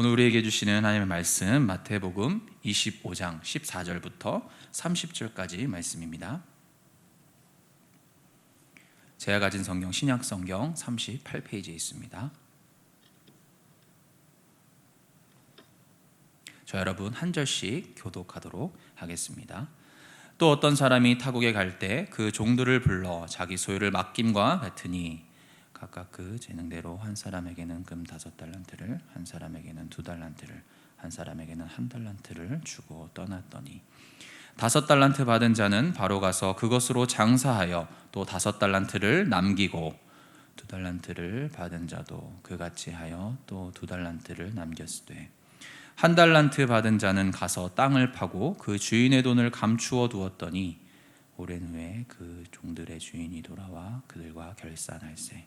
오늘 우리에게 주시는 하나님의 말씀 마태복음 25장 14절부터 30절까지 말씀입니다. 제가 가진 성경 신약 성경 38페이지에 있습니다. 저 여러분 한 절씩 교독하도록 하겠습니다. 또 어떤 사람이 타국에 갈 때 그 종들을 불러 자기 소유를 맡김과 같으니 각각 그 재능대로 한 사람에게는 금 다섯 달란트를 한 사람에게는 두 달란트를 한 사람에게는 한 달란트를 주고 떠났더니 다섯 달란트 받은 자는 바로 가서 그것으로 장사하여 또 다섯 달란트를 남기고 두 달란트를 받은 자도 그같이 하여 또 두 달란트를 남겼으되 한 달란트 받은 자는 가서 땅을 파고 그 주인의 돈을 감추어 두었더니 오랜 후에 그 종들의 주인이 돌아와 그들과 결산할세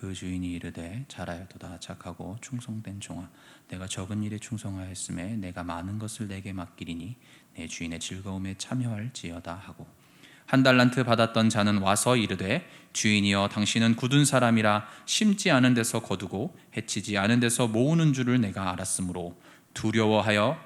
그 주인이 이르되 잘하였도다. 착하고 충성된 종아 내가 적은 일에 충성하였음에 내가 많은 것을 내게 맡기리니 내 주인의 즐거움에 참여할지어다 하고. 한 달란트 받았던 자는 와서 이르되 주인이여 당신은 굳은 사람이라 심지 않은 데서 거두고 해치지 않은 데서 모으는 줄을 내가 알았으므로 두려워하여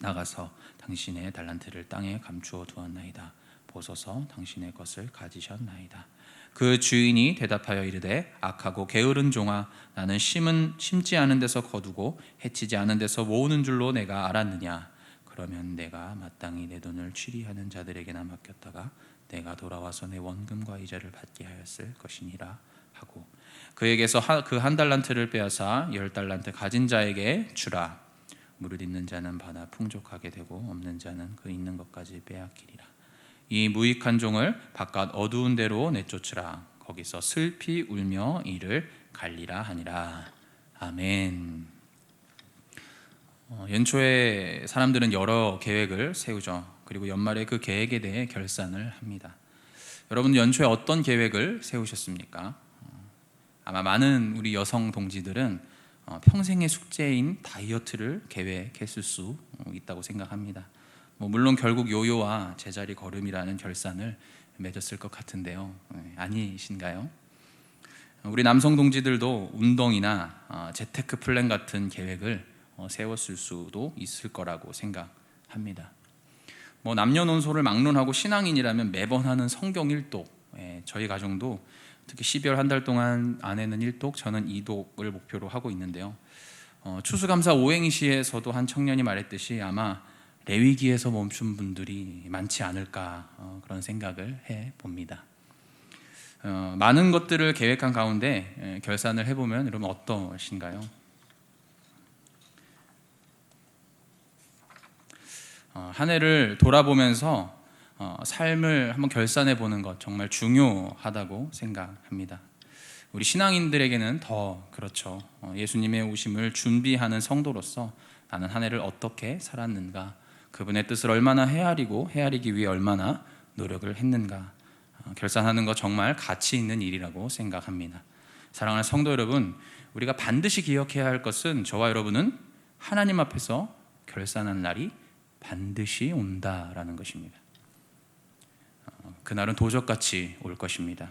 나가서 당신의 달란트를 땅에 감추어 두었나이다. 보소서 당신의 것을 가지셨나이다 그 주인이 대답하여 이르되 악하고 게으른 종아 나는 심은 심지 않은 데서 거두고 해치지 않은 데서 모으는 줄로 내가 알았느냐? 그러면 내가 마땅히 내 돈을 취리하는 자들에게나 맡겼다가 내가 돌아와서 내 원금과 이자를 받게 하였을 것이니라 하고 그에게서 그 한 달란트를 빼앗아 열 달란트 가진 자에게 주라. 무릇 있는 자는 받아 풍족하게 되고 없는 자는 그 있는 것까지 빼앗기리라 이 무익한 종을 바깥 어두운 데로 내쫓으라 거기서 슬피 울며 이를 갈리라 하니라 아멘. 어, 연초에 사람들은 여러 계획을 세우죠. 그리고 연말에 그 계획에 대해 결산을 합니다. 여러분 연초에 어떤 계획을 세우셨습니까? 어, 아마 많은 우리 여성 동지들은 어, 평생의 숙제인 다이어트를 계획했을 수 있다고 생각합니다. 뭐 물론 결국 요요와 제자리 걸음이라는 결산을 맺었을 것 같은데요. 네, 아니신가요? 우리 남성 동지들도 운동이나 재테크 플랜 같은 계획을 어, 세웠을 수도 있을 거라고 생각합니다. 뭐 남녀논소를 막론하고 신앙인이라면 매번 하는 성경 일독. 예, 저희 가정도 특히 12월 한 달 동안 아내는 일독, 저는 이독을 목표로 하고 있는데요. 어, 추수감사 오행이 시에서도 한 청년이 말했듯이 아마 레위기에서 멈춘 분들이 많지 않을까 어, 그런 생각을 해 봅니다. 어, 많은 것들을 계획한 가운데 예, 결산을 해보면 여러분 어떠신가요? 어, 한 해를 돌아보면서 어, 삶을 한번 결산해 보는 것 정말 중요하다고 생각합니다. 우리 신앙인들에게는 더 그렇죠. 어, 예수님의 오심을 준비하는 성도로서 나는 한 해를 어떻게 살았는가, 그분의 뜻을 얼마나 헤아리고 헤아리기 위해 얼마나 노력을 했는가 결산하는 것 정말 가치 있는 일이라고 생각합니다. 사랑하는 성도 여러분, 우리가 반드시 기억해야 할 것은 저와 여러분은 하나님 앞에서 결산한 날이 반드시 온다라는 것입니다. 어, 그날은 도적같이 올 것입니다.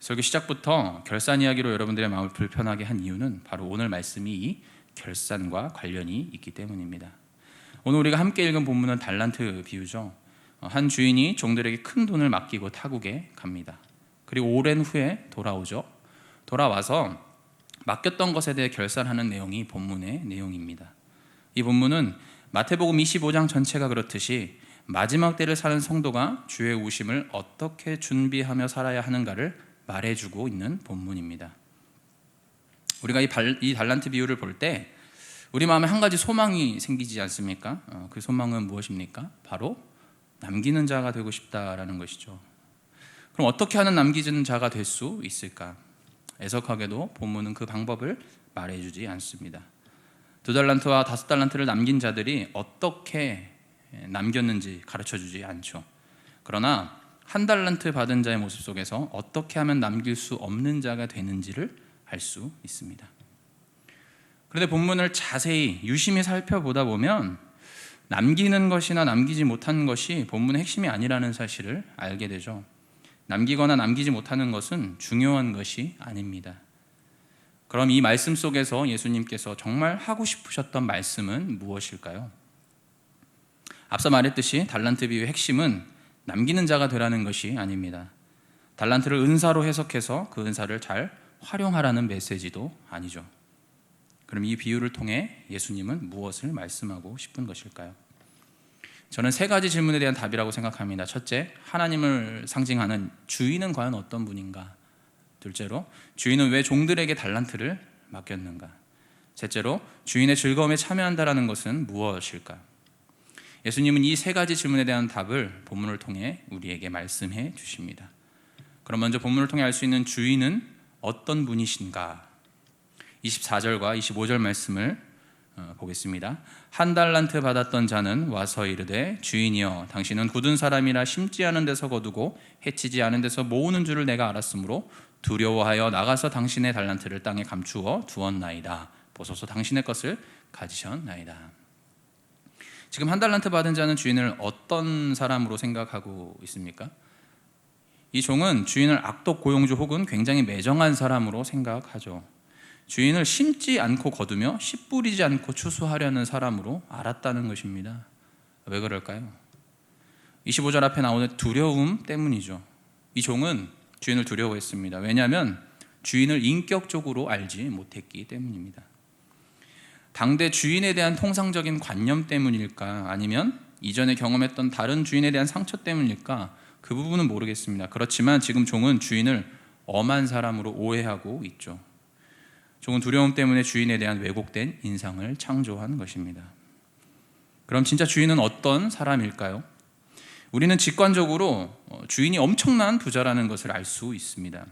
설교 시작부터 결산 이야기로 여러분들의 마음을 불편하게 한 이유는 바로 오늘 말씀이 이 결산과 관련이 있기 때문입니다. 오늘 우리가 함께 읽은 본문은 달란트 비유죠. 어, 한 주인이 종들에게 큰 돈을 맡기고 타국에 갑니다. 그리고 오랜 후에 돌아오죠. 돌아와서 맡겼던 것에 대해 결산하는 내용이 본문의 내용입니다. 이 본문은 마태복음 25장 전체가 그렇듯이 마지막 때를 사는 성도가 주의 오심을 어떻게 준비하며 살아야 하는가를 말해주고 있는 본문입니다. 우리가 이, 달란트 비유를 볼 때 우리 마음에 한 가지 소망이 생기지 않습니까? 어, 그 소망은 무엇입니까? 바로 남기는 자가 되고 싶다라는 것이죠. 그럼 어떻게 하는 남기는 자가 될 수 있을까? 애석하게도 본문은 그 방법을 말해주지 않습니다. 두 달란트와 다섯 달란트를 남긴 자들이 어떻게 남겼는지 가르쳐 주지 않죠. 그러나 한 달란트 받은 자의 모습 속에서 어떻게 하면 남길 수 없는 자가 되는지를 알 수 있습니다. 그런데 본문을 자세히 유심히 살펴보다 보면 남기는 것이나 남기지 못하는 것이 본문의 핵심이 아니라는 사실을 알게 되죠. 남기거나 남기지 못하는 것은 중요한 것이 아닙니다. 그럼 이 말씀 속에서 예수님께서 정말 하고 싶으셨던 말씀은 무엇일까요? 앞서 말했듯이 달란트 비유의 핵심은 남기는 자가 되라는 것이 아닙니다. 달란트를 은사로 해석해서 그 은사를 잘 활용하라는 메시지도 아니죠. 그럼 이 비유를 통해 예수님은 무엇을 말씀하고 싶은 것일까요? 저는 세 가지 질문에 대한 답이라고 생각합니다. 첫째, 하나님을 상징하는 주인은 과연 어떤 분인가? 둘째로, 주인은 왜 종들에게 달란트를 맡겼는가? 셋째로, 주인의 즐거움에 참여한다라는 것은 무엇일까? 예수님은 이 세 가지 질문에 대한 답을 본문을 통해 우리에게 말씀해 주십니다. 그럼 먼저 본문을 통해 알 수 있는 주인은 어떤 분이신가? 24절과 25절 말씀을 어, 보겠습니다. 한 달란트 받았던 자는 와서 이르되 주인이여 당신은 굳은 사람이라 심지 않은 데서 거두고 해치지 않은 데서 모으는 줄을 내가 알았으므로 두려워하여 나가서 당신의 달란트를 땅에 감추어 두었나이다. 보소서 당신의 것을 가지셨나이다. 지금 한 달란트 받은 자는 주인을 어떤 사람으로 생각하고 있습니까? 이 종은 주인을 악독 고용주 혹은 굉장히 매정한 사람으로 생각하죠. 주인을 심지 않고 거두며 씨 뿌리지 않고 추수하려는 사람으로 알았다는 것입니다. 왜 그럴까요? 25절 앞에 나오는 두려움 때문이죠. 이 종은 주인을 두려워했습니다. 왜냐하면 주인을 인격적으로 알지 못했기 때문입니다. 당대 주인에 대한 통상적인 관념 때문일까 아니면 이전에 경험했던 다른 주인에 대한 상처 때문일까 그 부분은 모르겠습니다. 그렇지만 지금 종은 주인을 엄한 사람으로 오해하고 있죠. 종은 두려움 때문에 주인에 대한 왜곡된 인상을 창조한 것입니다. 그럼 진짜 주인은 어떤 사람일까요? 우리는 직관적으로 어, 주인이 엄청난 부자라는 것을 알 수 있습니다.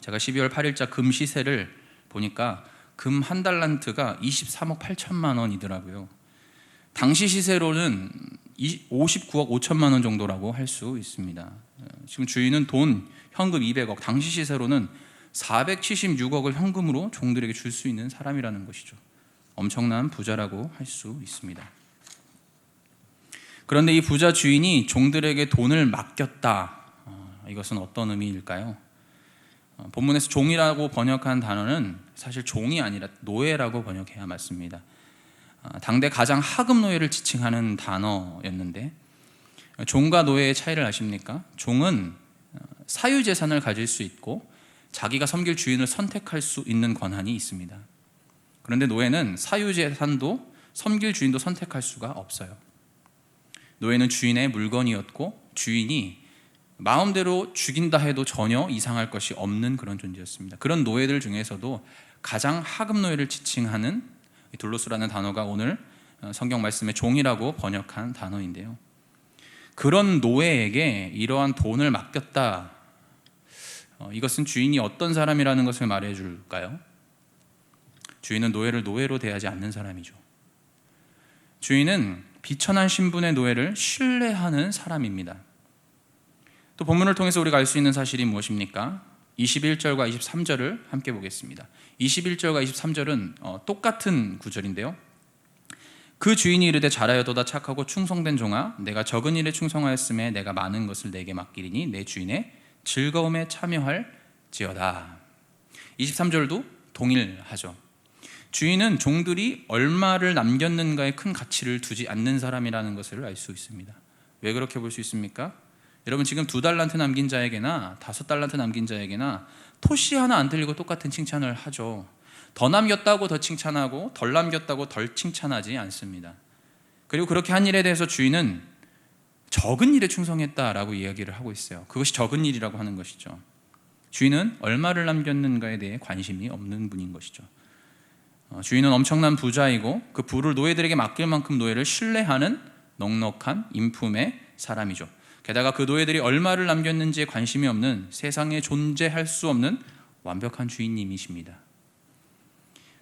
제가 12월 8일자 금 시세를 보니까 금 한 달란트가 23억 8천만 원이더라고요. 당시 시세로는 59억 5천만 원 정도라고 할 수 있습니다. 어, 지금 주인은 돈 현금 200억, 당시 시세로는 476억을 현금으로 종들에게 줄 수 있는 사람이라는 것이죠. 엄청난 부자라고 할 수 있습니다. 그런데 이 부자 주인이 종들에게 돈을 맡겼다. 어, 이것은 어떤 의미일까요? 어, 본문에서 종이라고 번역한 단어는 사실 종이 아니라 노예라고 번역해야 맞습니다. 어, 당대 가장 하급 노예를 지칭하는 단어였는데 종과 노예의 차이를 아십니까? 종은 사유 재산을 가질 수 있고 자기가 섬길 주인을 선택할 수 있는 권한이 있습니다. 그런데 노예는 사유 재산도 섬길 주인도 선택할 수가 없어요. 노예는 주인의 물건이었고 주인이 마음대로 죽인다 해도 전혀 이상할 것이 없는 그런 존재였습니다. 그런 노예들 중에서도 가장 하급 노예를 지칭하는 둘로스라는 단어가 오늘 어, 성경 말씀의 종이라고 번역한 단어인데요. 그런 노예에게 이러한 돈을 맡겼다. 어, 이것은 주인이 어떤 사람이라는 것을 말해 줄까요? 주인은 노예를 노예로 대하지 않는 사람이죠. 주인은 비천한 신분의 노예를 신뢰하는 사람입니다. 또 본문을 통해서 우리가 알 수 있는 사실이 무엇입니까? 21절과 23절을 함께 보겠습니다. 21절과 23절은 어, 똑같은 구절인데요. 그 주인이 이르되 잘하여도다 착하고 충성된 종아 내가 적은 일에 충성하였음에 내가 많은 것을 내게 맡기리니 내 주인의 즐거움에 참여할지어다. 23절도 동일하죠. 주인은 종들이 얼마를 남겼는가에 큰 가치를 두지 않는 사람이라는 것을 알 수 있습니다. 왜 그렇게 볼 수 있습니까? 여러분 지금 두 달란트 남긴 자에게나 다섯 달란트 남긴 자에게나 토시 하나 안 들리고 똑같은 칭찬을 하죠. 더 남겼다고 더 칭찬하고 덜 남겼다고 덜 칭찬하지 않습니다. 그리고 그렇게 한 일에 대해서 주인은 적은 일에 충성했다라고 이야기를 하고 있어요. 그것이 적은 일이라고 하는 것이죠. 주인은 얼마를 남겼는가에 대해 관심이 없는 분인 것이죠. 어, 주인은 엄청난 부자이고 그 부를 노예들에게 맡길 만큼 노예를 신뢰하는 넉넉한 인품의 사람이죠. 게다가 그 노예들이 얼마를 남겼는지에 관심이 없는 세상에 존재할 수 없는 완벽한 주인님이십니다.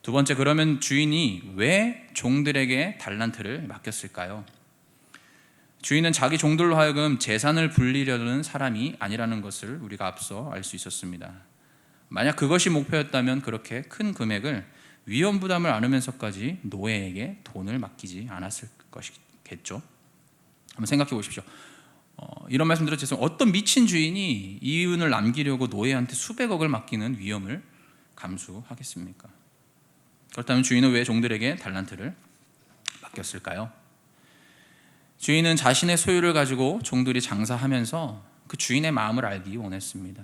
두 번째 그러면 주인이 왜 종들에게 달란트를 맡겼을까요? 주인은 자기 종들로 하여금 재산을 불리려는 사람이 아니라는 것을 우리가 앞서 알 수 있었습니다. 만약 그것이 목표였다면 그렇게 큰 금액을 위험 부담을 안으면서까지 노예에게 돈을 맡기지 않았을 것이겠죠. 한번 생각해 보십시오. 어, 이런 말씀 드려 죄송. 어떤 미친 주인이 이윤을 남기려고 노예한테 수백억을 맡기는 위험을 감수하겠습니까? 그렇다면 주인은 왜 종들에게 달란트를 맡겼을까요? 주인은 자신의 소유를 가지고 종들이 장사하면서 그 주인의 마음을 알기 원했습니다.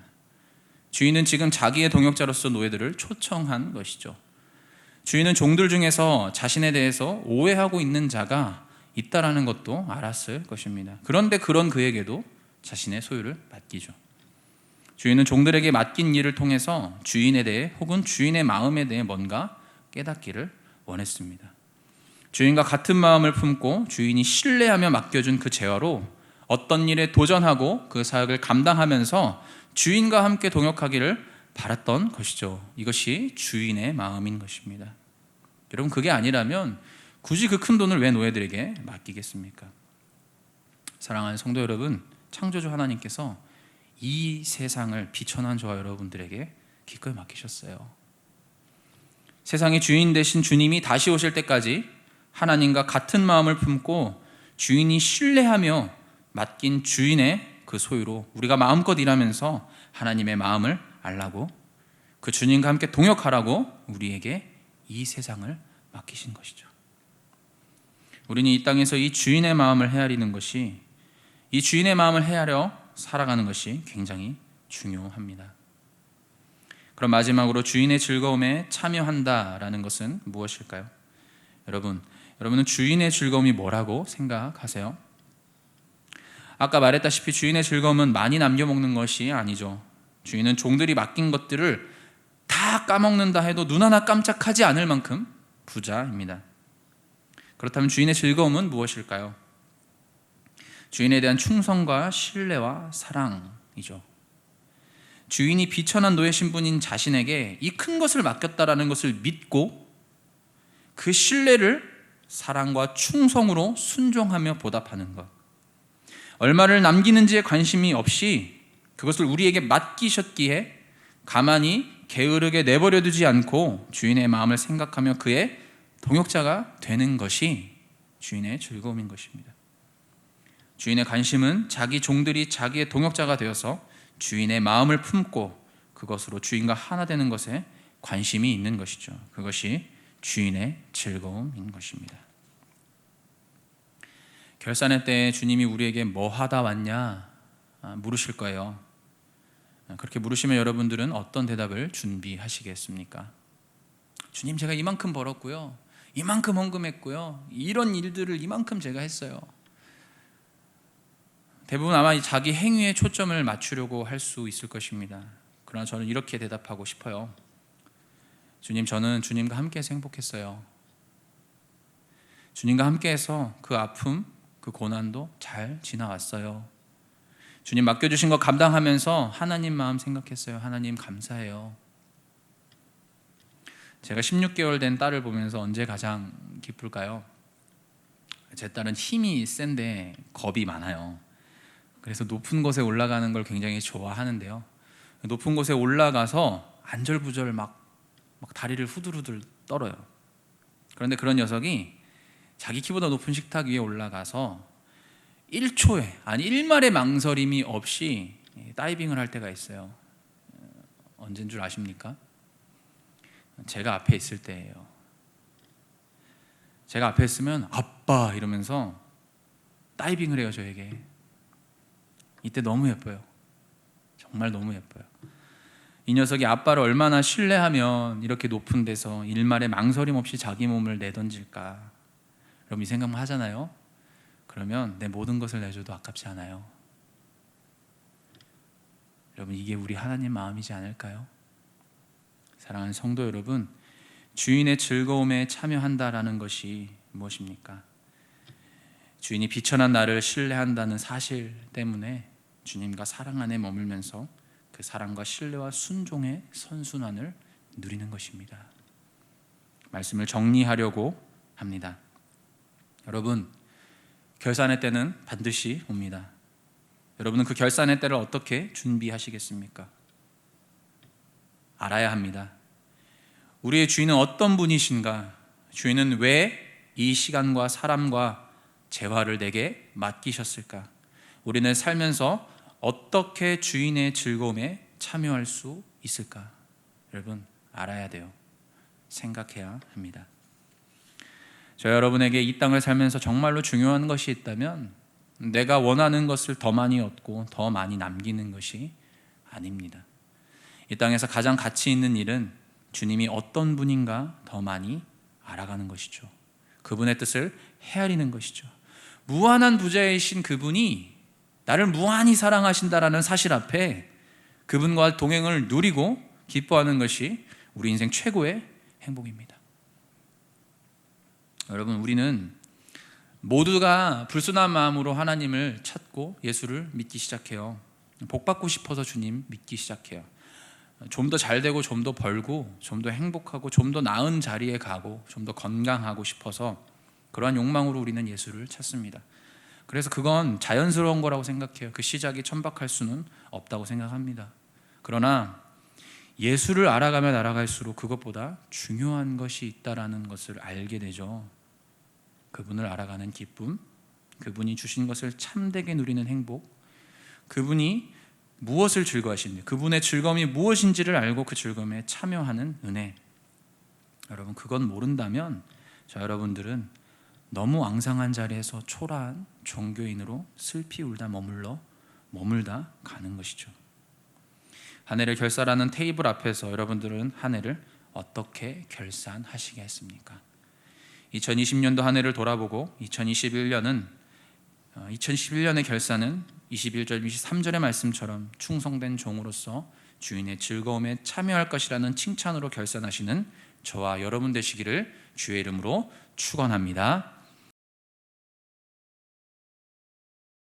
주인은 지금 자기의 동역자로서 노예들을 초청한 것이죠. 주인은 종들 중에서 자신에 대해서 오해하고 있는 자가 있다라는 것도 알았을 것입니다. 그런데 그런 그에게도 자신의 소유를 맡기죠. 주인은 종들에게 맡긴 일을 통해서 주인에 대해 혹은 주인의 마음에 대해 뭔가 깨닫기를 원했습니다. 주인과 같은 마음을 품고 주인이 신뢰하며 맡겨준 그 재화로 어떤 일에 도전하고 그 사역을 감당하면서 주인과 함께 동역하기를 바랐던 것이죠. 이것이 주인의 마음인 것입니다. 여러분 그게 아니라면 굳이 그 큰 돈을 왜 노예들에게 맡기겠습니까? 사랑하는 성도 여러분, 창조주 하나님께서 이 세상을 비천한 저와 여러분들에게 기꺼이 맡기셨어요. 세상의 주인 되신 주님이 다시 오실 때까지 하나님과 같은 마음을 품고 주인이 신뢰하며 맡긴 주인의 그 소유로 우리가 마음껏 일하면서 하나님의 마음을 알라고 그 주님과 함께 동역하라고 우리에게 이 세상을 맡기신 것이죠. 우리는 이 땅에서 이 주인의 마음을 헤아리는 것이 이 주인의 마음을 헤아려 살아가는 것이 굉장히 중요합니다. 그럼 마지막으로 주인의 즐거움에 참여한다라는 것은 무엇일까요? 여러분, 여러분은 주인의 즐거움이 뭐라고 생각하세요? 아까 말했다시피 주인의 즐거움은 많이 남겨 먹는 것이 아니죠. 주인은 종들이 맡긴 것들을 다 까먹는다 해도 눈 하나 깜짝하지 않을 만큼 부자입니다. 그렇다면 주인의 즐거움은 무엇일까요? 주인에 대한 충성과 신뢰와 사랑이죠. 주인이 비천한 노예 신분인 자신에게 이 큰 것을 맡겼다라는 것을 믿고 그 신뢰를 사랑과 충성으로 순종하며 보답하는 것. 얼마를 남기는지에 관심이 없이 그것을 우리에게 맡기셨기에 가만히 게으르게 내버려 두지 않고 주인의 마음을 생각하며 그의 동역자가 되는 것이 주인의 즐거움인 것입니다. 주인의 관심은 자기 종들이 자기의 동역자가 되어서 주인의 마음을 품고 그것으로 주인과 하나 되는 것에 관심이 있는 것이죠. 그것이 주인의 즐거움인 것입니다. 결산의 때에 주님이 우리에게 뭐 하다 왔냐 아, 물으실 거예요. 아, 그렇게 물으시면 여러분들은 어떤 대답을 준비하시겠습니까? 주님 제가 이만큼 벌었고요. 이만큼 헌금했고요. 이런 일들을 이만큼 제가 했어요. 대부분 아마 자기 행위에 초점을 맞추려고 할 수 있을 것입니다. 그러나 저는 이렇게 대답하고 싶어요. 주님, 저는 주님과 함께해서 행복했어요. 주님과 함께해서 그 아픔, 그 고난도 잘 지나왔어요. 주님 맡겨주신 거 감당하면서 하나님 마음 생각했어요. 하나님 감사해요. 제가 16개월 된 딸을 보면서 언제 가장 기쁠까요? 제 딸은 힘이 센데 겁이 많아요. 그래서 높은 곳에 올라가는 걸 굉장히 좋아하는데요. 높은 곳에 올라가서 안절부절 막, 막 다리를 후들후들 떨어요. 그런데 그런 녀석이 자기 키보다 높은 식탁 위에 올라가서 1초에 아니 1말의 망설임이 없이 다이빙을 할 때가 있어요. 언제인 줄 아십니까? 제가 앞에 있을 때예요. 제가 앞에 있으면 아빠 이러면서 다이빙을 해요 저에게. 이때 너무 예뻐요. 정말 너무 예뻐요. 이 녀석이 아빠를 얼마나 신뢰하면 이렇게 높은 데서 일말의 망설임 없이 자기 몸을 내던질까. 여러분 이 생각만 하잖아요. 그러면 내 모든 것을 내줘도 아깝지 않아요. 여러분 이게 우리 하나님 마음이지 않을까요? 사랑하는 성도 여러분, 주인의 즐거움에 참여한다라는 것이 무엇입니까? 주인이 비천한 나를 신뢰한다는 사실 때문에 주님과 사랑 안에 머물면서 그 사랑과 신뢰와 순종의 선순환을 누리는 것입니다. 말씀을 정리하려고 합니다. 여러분, 결산의 때는 반드시 옵니다. 여러분은 그 결산의 때를 어떻게 준비하시겠습니까? 알아야 합니다. 우리의 주인은 어떤 분이신가? 주인은 왜 이 시간과 사람과 재화를 내게 맡기셨을까? 우리는 살면서 어떻게 주인의 즐거움에 참여할 수 있을까? 여러분, 알아야 돼요. 생각해야 합니다. 저 여러분에게 이 땅을 살면서 정말로 중요한 것이 있다면 내가 원하는 것을 더 많이 얻고 더 많이 남기는 것이 아닙니다. 이 땅에서 가장 가치 있는 일은 주님이 어떤 분인가 더 많이 알아가는 것이죠. 그분의 뜻을 헤아리는 것이죠. 무한한 부자이신 그분이 나를 무한히 사랑하신다라는 사실 앞에 그분과 동행을 누리고 기뻐하는 것이 우리 인생 최고의 행복입니다. 여러분, 우리는 모두가 불순한 마음으로 하나님을 찾고 예수를 믿기 시작해요. 복 받고 싶어서 주님 믿기 시작해요. 좀 더 잘 되고 좀 더 벌고 좀 더 행복하고 좀 더 나은 자리에 가고 좀 더 건강하고 싶어서 그러한 욕망으로 우리는 예수를 찾습니다. 그래서 그건 자연스러운 거라고 생각해요. 그 시작이 천박할 수는 없다고 생각합니다. 그러나 예수를 알아가면 알아갈수록 그것보다 중요한 것이 있다라는 것을 알게 되죠. 그분을 알아가는 기쁨, 그분이 주신 것을 참되게 누리는 행복, 그분이 무엇을 즐거워하시는지, 그분의 즐거움이 무엇인지를 알고 그 즐거움에 참여하는 은혜. 여러분, 그건 모른다면 저 여러분들은 너무 앙상한 자리에서 초라한 종교인으로 슬피 울다 머물러 머물다 가는 것이죠. 한 해를 결산하는 테이블 앞에서 여러분들은 한 해를 어떻게 결산하시겠습니까? 2020년도 한 해를 돌아보고 2021년은 2011년의 결산은 21절 23절의 말씀처럼 충성된 종으로서 주인의 즐거움에 참여할 것이라는 칭찬으로 결산하시는 저와 여러분 되시기를 주의 이름으로 축원합니다.